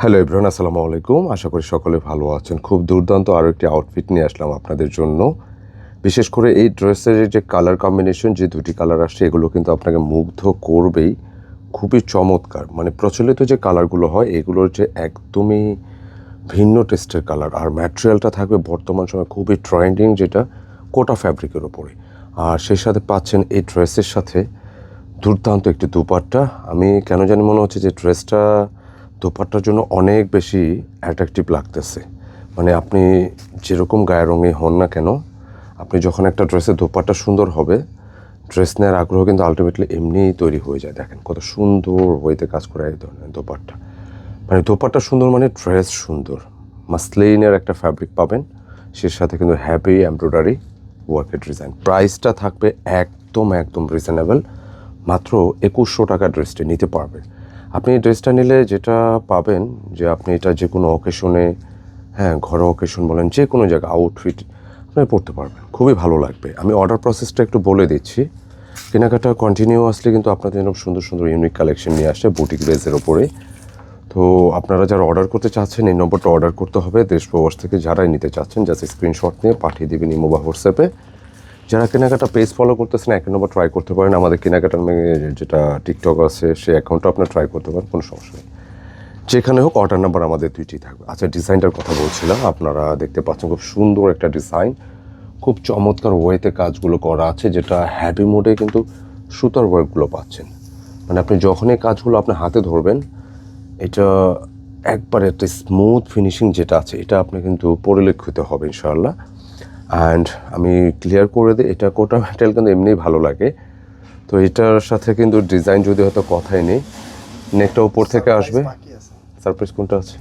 Hello Ibrahim আসসালামু আলাইকুম আশা করি সকলে ভালো আছেন। খুব দুর্দান্ত আরও একটি আউটফিট নিয়ে আসলাম আপনাদের জন্য। বিশেষ করে এই ড্রেসের যে কালার কম্বিনেশন যে দুটি কালার আসছে, এগুলো কিন্তু আপনাকে মুগ্ধ করবেই। খুবই চমৎকার। মানে প্রচলিত যে কালারগুলো হয়, এগুলোর যে একদমই ভিন্ন টেস্টের কালার আর ম্যাটেরিয়ালটা থাকবে বর্তমান সময় খুবই ট্রেন্ডিং যেটা কোটা ফ্যাব্রিকের ওপরে আর সেই সাথে পাচ্ছেন এই ড্রেসের সাথে দুর্দান্ত একটি দুপাট্টা। আমি কেন জানি মনে হচ্ছে যে ড্রেসটা দুপাট্টার জন্য অনেক বেশি অ্যাট্রাকটিভ লাগতেছে। মানে আপনি যেরকম গায়ের রঙে হন না কেন, আপনি যখন একটা ড্রেসের দোপাট্টা সুন্দর হবে ড্রেস নেওয়ার আগ্রহ কিন্তু আলটিমেটলি এমনিই তৈরি হয়ে যায়। দেখেন কত সুন্দর ওয়েতে কাজ করে এই ধরনের দোপাট্টা। মানে দোপাট্টা সুন্দর মানে ড্রেস সুন্দর। মাসলিনের একটা ফ্যাব্রিক পাবেন সে সাথে কিন্তু হ্যাপি এমব্রয়ডারি ওয়ার্কের ডিজাইন প্রাইসটা থাকবে একদম একদম রিজনেবল মাত্র একুশশো টাকা ড্রেসটি নিতে পারবেন আপনি ড্রেসটা নিলে যেটা পাবেন, যে আপনি এটা যে কোনো অকেশনে হ্যাঁ ঘরোয়া অকেশন বলেন যে কোনো জায়গায় আউটফিট আপনি পড়তে পারবেন। খুবই ভালো লাগবে। আমি অর্ডার প্রসেসটা একটু বলে দিচ্ছি। কেনাকাটা কন্টিনিউয়াসলি কিন্তু আপনাদের এরকম সুন্দর সুন্দর ইউনিক কালেকশন নিয়ে আসে বুটিক বেজের ওপরে। তো আপনারা যারা অর্ডার করতে চাচ্ছেন, এই নম্বরটা অর্ডার করতে হবে। দেশ প্রবাস থেকে যারাই নিতে চাচ্ছেন জাস্ট স্ক্রিনশট নিয়ে পাঠিয়ে দেবেন ইমো বা হোয়াটসঅ্যাপে যারা কেনাকাটা পেজ ফলো করতেছেন এক নম্বর ট্রাই করতে পারেন। আমাদের কেনাকাটার যেটা টিকটক আছে সেই অ্যাকাউন্টটা আপনার ট্রাই করতে পারেন, কোনো সমস্যা নেই। যেখানে হোক অর্ডার নাম্বার আমাদের দুইটি থাকবে। আচ্ছা ডিজাইনটার কথা বলছিলাম, আপনারা দেখতে পাচ্ছেন খুব সুন্দর একটা ডিজাইন খুব চমৎকার ওয়েতে কাজগুলো করা আছে, যেটা হ্যাভি মোডে কিন্তু সুতার ওয়ার্কগুলো পাচ্ছেন। মানে আপনি যখনই কাজগুলো আপনি হাতে ধরবেন, এটা একবারে একটা স্মুথ ফিনিশিং যেটা আছে, এটা আপনি কিন্তু পরিলক্ষিত হবে, ইনশাআল্লাহ। অ্যান্ড আমি ক্লিয়ার করে দিই এটা কোটা ম্যাটেরিয়াল কিন্তু এমনিই ভালো লাগে। তো এটার সাথে কিন্তু ডিজাইন যদি হয়তো কথাই নেই নেকটা উপর থেকে আসবে। সারপ্রাইজ কোনটা আছে?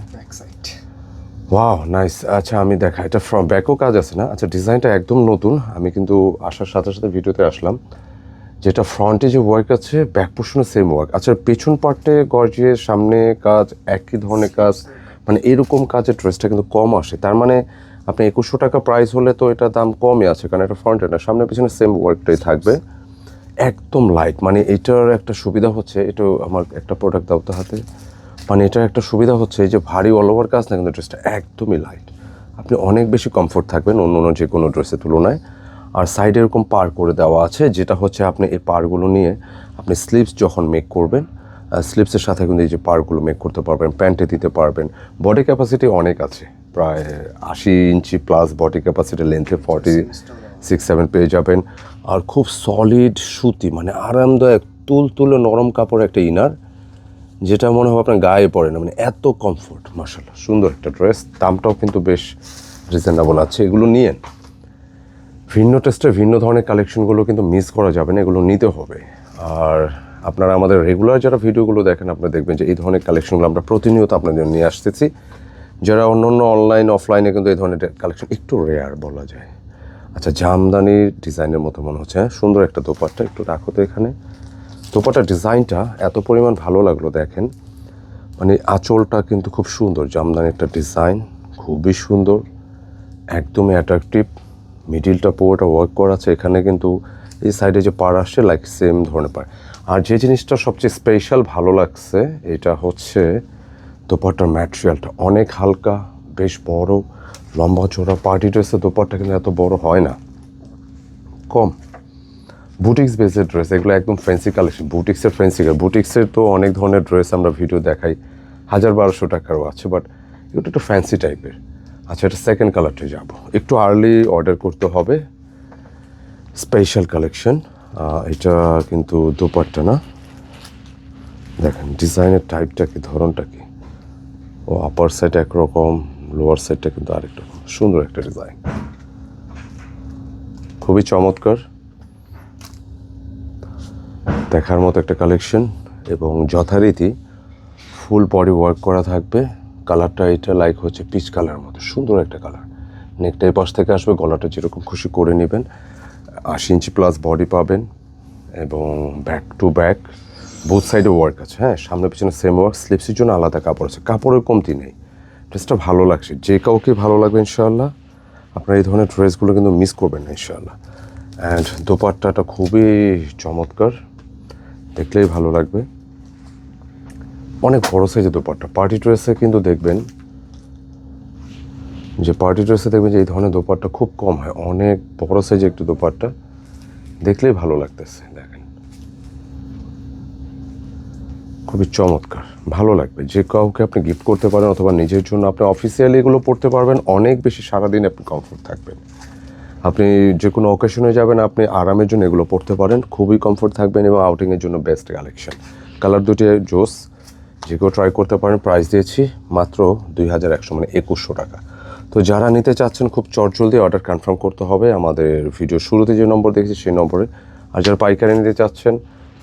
ওয়াও নাইস আচ্ছা আমি দেখা এটা ফ্রম ব্যাকও কাজ আছে না? আচ্ছা ডিজাইনটা একদম নতুন। আমি কিন্তু আসার সাথে সাথে ভিডিওতে আসলাম। যেটা ফ্রন্টে যে ওয়ার্ক আছে ব্যাক পোর্শনে সেম ওয়ার্ক আচ্ছা পেছন পার্টে গর্জিয়ে সামনে কাজ একই ধরনের কাজ। মানে এরকম কাজের ড্রেসটা কিন্তু কম আসে। তার মানে আপনি একুশশো টাকা প্রাইস হলে তো এটা দাম কমই আছে কারণ এটা ফ্রন্টে না সামনে পিছনে সেম ওয়ার্কটাই থাকবে। একদম লাইট মানে এটার একটা সুবিধা হচ্ছে এটা আমার একটা প্রোডাক্ট দাও তো হাতে। মানে এটার একটা সুবিধা হচ্ছে এই যে ভারী অল ওভার কাজ না কিন্তু ড্রেসটা একদমই লাইট আপনি অনেক বেশি কমফোর্ট থাকবেন অন্য অন্য যে কোনো ড্রেসের তুলনায়। আর সাইডে এরকম পার করে দেওয়া আছে যেটা হচ্ছে আপনি এই পারগুলো নিয়ে আপনি স্লিপস যখন মেক করবেন স্লিপসের সাথে কিন্তু এই যে পারগুলো মেক করতে পারবেন প্যান্টে দিতে পারবেন বডি ক্যাপাসিটি অনেক আছে। প্রায় আশি ইঞ্চি প্লাস বডি ক্যাপাসিটি লেন্থে ফর্টি সিক্স সেভেন পেয়ে যাবেন। আর খুব সলিড সুতি মানে আরামদায়ক তুল তুলে নরম কাপড় একটা ইনার যেটা মনে হয় আপনার গায়ে পড়ে না মানে এত কমফোর্ট মার্শাল্লাহ সুন্দর একটা ড্রেস দামটাও কিন্তু বেশ রিজনেবল আছে। এগুলো নিয়েন। ভিন্ন টেস্টে ভিন্ন ধরনের কালেকশনগুলো কিন্তু মিস করা যাবে না, এগুলো নিতে হবে। আর আপনারা আমাদের রেগুলার যারা ভিডিওগুলো দেখেন, আপনারা দেখবেন যে এই ধরনের কালেকশনগুলো আমরা প্রতিনিয়ত আপনাদের নিয়ে আসতেছি। যারা অন্য অন্য অনলাইন অফলাইনে কিন্তু এই ধরনের কালেকশন একটু রেয়ার বলা যায়। আচ্ছা জামদানির ডিজাইনের মতো মনে হচ্ছে হ্যাঁ? সুন্দর একটা দোপাট্টা, একটু রাখো তো এখানে। দোপাট্টার ডিজাইনটা এত পরিমাণ ভালো লাগল দেখেন। মানে আঁচলটা কিন্তু খুব সুন্দর, জামদানি একটা ডিজাইন খুবই সুন্দর একদমই অ্যাট্রাকটিভ মিডিলটা পুরোটা ওয়ার্ক করা আছে, এখানে কিন্তু এই সাইডে যে পার আসছে লাইক সেম ধরনের পার আর যে জিনিসটা সবচেয়ে স্পেশাল ভালো লাগছে, এটা হচ্ছে দোপাট্টার ম্যাটেরিয়ালটা অনেক হালকা, বেশ বড়, লম্বা চোরা পার্টি ড্রেসের দোপাট্টা কিন্তু এত বড় হয় না। কম। বুটিক্স বেসের ড্রেস এগুলো একদম ফ্যান্সি কালেকশন বুটিক্সের ফ্যান্সি বুটিক্সের তো অনেক ধরনের ড্রেস আমরা ভিডিও দেখাই। হাজার বারোশো টাকারও আছে বাট এগুলো একটু ফ্যান্সি টাইপের আচ্ছা এটা সেকেন্ড কালারটা যাব। একটু আর্লি অর্ডার করতে হবে। স্পেশাল কালেকশন এটা কিন্তু দোপাট্টা না। দেখেন ডিজাইনের টাইপটা কি, ধরনটা কি? ও আপার সাইড একরকম লোয়ার সাইডটা কিন্তু আরেক রকম। সুন্দর একটা ডিজাইন খুবই চমৎকার। দেখার মতো একটা কালেকশন এবং যথারীতি ফুল বডি ওয়ার্ক করা থাকবে। কালারটা এটা লাইক হচ্ছে পিচ কালার মতো। সুন্দর একটা কালার নেকটা পাশ থেকে আসবে, গলাটা যেরকম খুশি করে নেবেন। আশি ইঞ্চি প্লাস বডি পাবেন এবং ব্যাক টু ব্যাক বোথ সাইডে ওয়ার্ক আছে হ্যাঁ? সামনে পিছনে সেম ওয়ার্ক স্লিপসের জন্য আলাদা কাপড় আছে। কাপড়ের কমতি নেই। ড্রেসটা ভালো লাগছে। যে কাউকে ভালো লাগবে, ইনশাআল্লাহ। আপনার এই ধরনের ড্রেসগুলো কিন্তু মিস করবেন না, ইনশাআল্লাহ। অ্যান্ড দোপাট্টাটা খুবই চমৎকার। দেখলেই ভালো লাগবে। অনেক বড় সাইজের দোপাট্টা। পার্টি ড্রেসে কিন্তু দেখবেন যে পার্টি ড্রেসে দেখবেন যে এই ধরনের দোপাট্টা খুব কম হয়। অনেক বড় সাইজের একটু দোপাট্টা। দেখলেই ভালো লাগতেছে, দেখেন। খুবই চমৎকার। ভালো লাগবে। যে কাউকে আপনি গিফট করতে পারেন অথবা নিজের জন্য আপনি অফিসিয়ালি এগুলো পড়তে পারবেন, অনেক বেশি সারাদিন আপনি কমফোর্ট থাকবেন। আপনি যে কোনো অকেশনে যাবেন, আপনি আরামের জন্য এগুলো পড়তে পারেন, খুবই কমফোর্ট থাকবেন এবং আউটিংয়ের জন্য বেস্ট কালেকশন কালার দুটি জোস, যে কেউ ট্রাই করতে পারেন প্রাইস দিয়েছি মাত্র দুই হাজার একশো মানে একুশশো টাকা। তো যারা নিতে চাচ্ছেন, খুব চটজলদি অর্ডার কনফার্ম করতে হবে। আমাদের ভিডিও শুরুতে যে নম্বর দেখেছি, সেই নম্বরে। আর যারা পাইকারি নিতে চাচ্ছেন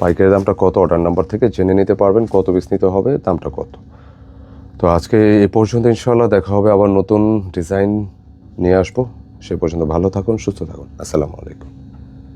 পাইকারি দামটা কত? অর্ডার নাম্বার থেকে জেনে নিতে পারবেন কত পিস নিতে হবে, দামটা কত। তো আজকে এ পর্যন্ত ইনশাল্লাহ দেখা হবে আবার নতুন ডিজাইন নিয়ে আসব। সে পর্যন্ত ভালো থাকুন, সুস্থ থাকুন। আসসালামু আলাইকুম।